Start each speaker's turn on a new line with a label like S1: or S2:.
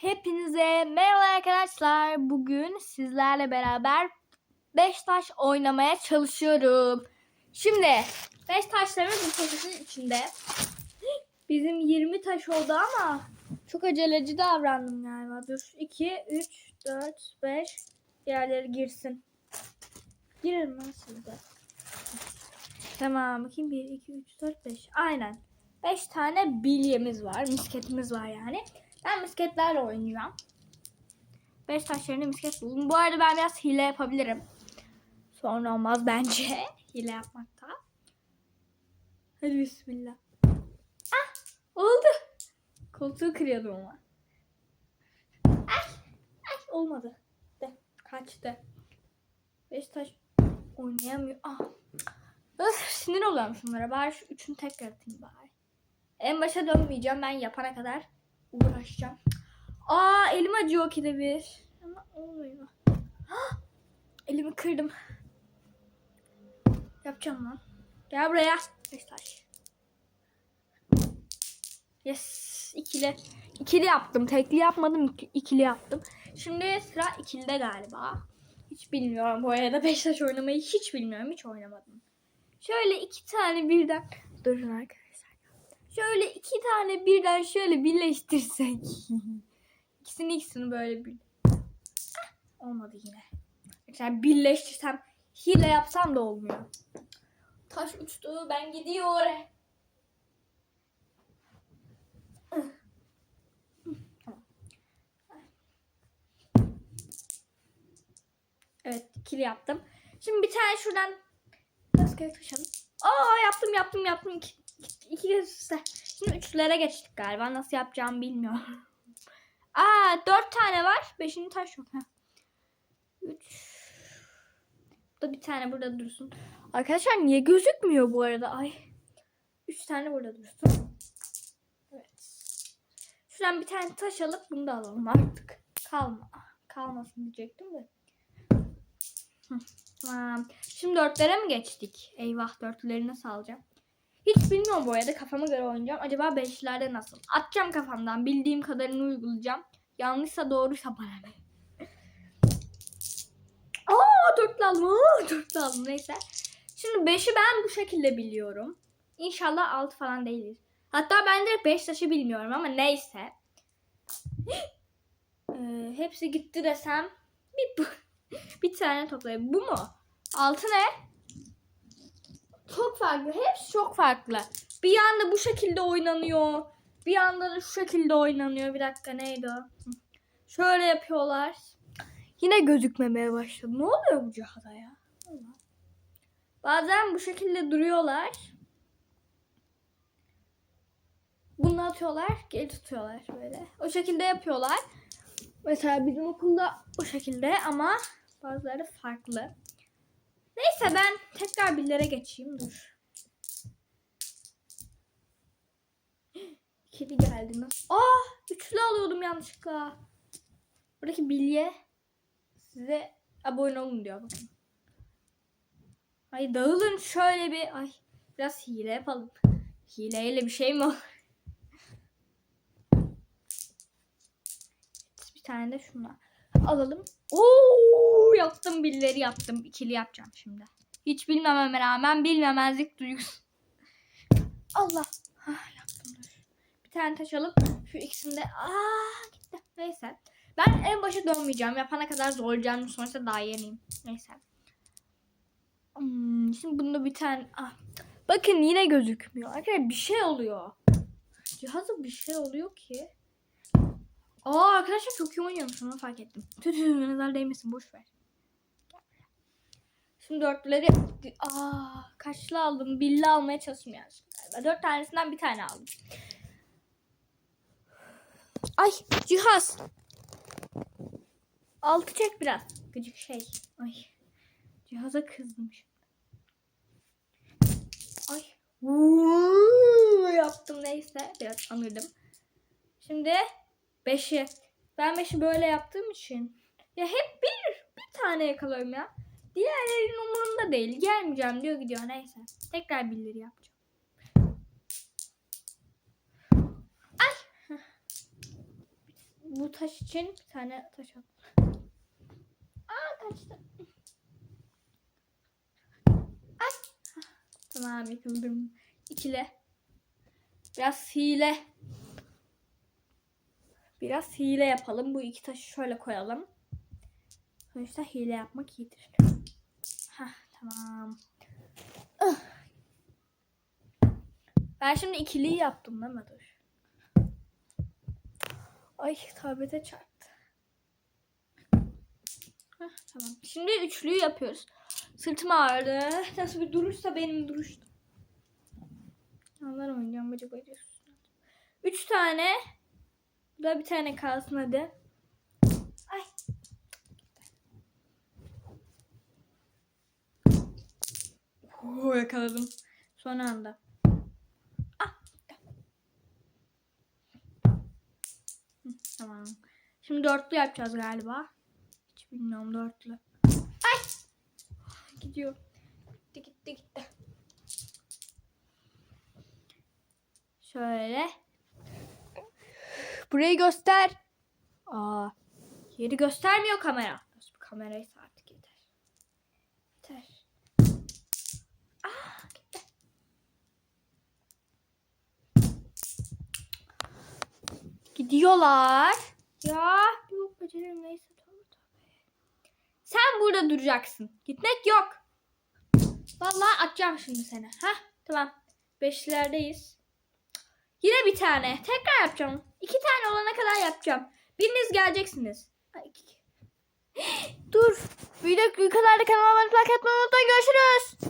S1: Hepinize merhaba arkadaşlar. Bugün sizlerle beraber 5 taş oynamaya çalışıyorum. Şimdi 5 taşlarımız bu poşetin içinde. Bizim 20 taş oldu ama çok aceleci davrandım galiba. Dur 2, 3, 4, 5 diğerleri girsin. Mi nasıl da? Tamam bakayım 1, 2, 3, 4, 5. Aynen. 5 tane bilyemiz var. Misketimiz var yani. Ben misketlerle oynayacağım. 5 taşlarını misket buldum. Bu arada ben biraz hile yapabilirim. Sonra olmaz bence. Hile yapmakta. Hadi bismillah. Ah! Oldu. Koltuğu kırıyordum ama. Ay! Ay! Olmadı. De. Kaçtı. 5 taş oynayamıyor. Ah! Öf, sinir oluyorum şunlara. Bari şu üçünü tekrar atayım bari. En başa dönmeyeceğim. Ben yapana kadar uğraşacağım. Aa elim acıyor ki de bir. Ama olmuyor. Elimi kırdım. Yapacağım lan. Gel buraya. Beş taş. Yes. ikili. İkili yaptım. Tekli yapmadım. iki- ikili yaptım. Şimdi sıra ikilide galiba. Hiç bilmiyorum. Bu arada beş taş oynamayı hiç bilmiyorum. Hiç oynamadım. Şöyle iki tane birden. Durun arkadaşlar. Şöyle iki tane birden şöyle birleştirsek. ikisini ikisini böyle bir. Ah, olmadı yine. Mesela birleştirsem hile yapsam da olmuyor. Taş uçtu ben gidiyor. Evet ikili yaptım. Şimdi bir tane şuradan kere taşalım. Aa yaptım yaptım yaptım. İki, kez üstte. Şimdi üçlere geçtik galiba. Nasıl yapacağımı bilmiyorum. Aa dört tane var. Beşinci taş yok. Heh. Üç. Burada bir tane burada dursun. Arkadaşlar niye gözükmüyor bu arada? Ay. Üç tane burada dursun. Evet. Şuradan bir tane taş alıp bunu da alalım artık. Kalma. Kalmasın diyecektim de. Hı. Tamam. Şimdi dörtlere mi geçtik? Eyvah dörtlüleri nasıl alacağım? Hiç bilmiyorum bu arada kafama göre oynayacağım. Acaba beşlerde nasıl? Atacağım kafamdan. Bildiğim kadarını uygulayacağım. Yanlışsa doğruysa bana ne? Aa dörtlü aldım. Aa, dörtlü aldım. Neyse. Şimdi beşi ben bu şekilde biliyorum. İnşallah altı falan değiliz. Hatta ben de beş taşı bilmiyorum ama neyse. Ee, hepsi gitti desem bir. Bir tane toplayayım. Bu mu? Altı ne? Çok farklı. Hepsi çok farklı. Bir yanda bu şekilde oynanıyor. Bir yanda da şu şekilde oynanıyor. Bir dakika neydi o? Şöyle yapıyorlar. Yine gözükmemeye başladı. Ne oluyor bu cihada ya? Bazen bu şekilde duruyorlar. Bunu atıyorlar, geri tutuyorlar böyle. O şekilde yapıyorlar. Mesela bizim okulda o şekilde ama bazıları farklı. Neyse ben tekrar billere geçeyim dur. Kedi geldi nasıl? Aa, üçlü alıyordum yanlışlıkla. Buradaki bilye size abone olun diyor bakın. Ay dağılın şöyle bir ay biraz hile yapalım. Hileyle bir şey mi olur? Bir tane de şundan alalım. Oo yaptım billeri yaptım. İkili yapacağım şimdi. Hiç bilmememe rağmen bilmemezlik duygusu. Allah. Ah, yaptım. Bir tane taş alıp şu ikisini de aa gitti. Neyse. Ben en başa dönmeyeceğim. Yapana kadar zorlayacağım. Sonuçta daha yeniyim. Neyse. Hmm, şimdi bunda bir tane ah. Bakın yine gözükmüyor. Arkadaşlar bir şey oluyor. Cihazda bir şey oluyor ki. Aa arkadaşlar çok iyi oynuyormuş onu fark ettim. Tütü nazar değmesin boş ver. Şimdi dörtlüleri aa kaçlı aldım? Billi almaya çalıştım yani. Galiba. Dört tanesinden bir tane aldım. Ay cihaz. Altı çek biraz. Gıcık şey. Ay. Cihaza kızdım şimdi. Ay. Vuuu yaptım neyse. Biraz anırdım. Şimdi Beşi. Ben beşi böyle yaptığım için. Ya hep bir, bir tane yakalıyorum ya. Diğerlerinin umurunda değil. Gelmeyeceğim diyor gidiyor. Neyse. Tekrar birileri yapacağım. Ay. bu taş için bir tane taş al. Aa kaçtı. Ay. Tamam yıkıldım. İkile. Biraz hile. Biraz hile yapalım. Bu iki taşı şöyle koyalım. Sonuçta hile yapmak iyidir. Hah tamam. Ben şimdi ikiliyi yaptım değil mi? Dur. Ay tablete çarptı. Hah, tamam. Şimdi üçlüyü yapıyoruz. Sırtım ağrıdı. Nasıl bir duruşsa benim duruştu. Allah oynayacağım bacı bacı. Üç tane. Bu da bir tane kalsın hadi. Ay. Oo, yakaladım. Son anda. Ah. Tamam. Şimdi dörtlü yapacağız galiba. Hiç bilmiyorum dörtlü. Ay. Gidiyor. Gitti gitti gitti. Şöyle. Burayı göster. Aa. Yeri göstermiyor kamera. Kameraysa artık yeter. Yeter. Aa, gitti. Gidiyorlar. Ya yok becerim neyse. Sen burada duracaksın. Gitmek yok. Vallahi atacağım şimdi seni. Ha tamam. Beşlerdeyiz. Yine bir tane. Tekrar yapacağım. İki tane olana kadar yapacağım. Biriniz geleceksiniz. Ay, iki, iki. Dur. Bir dakika kadar da kanalıma like unutmayın. Görüşürüz.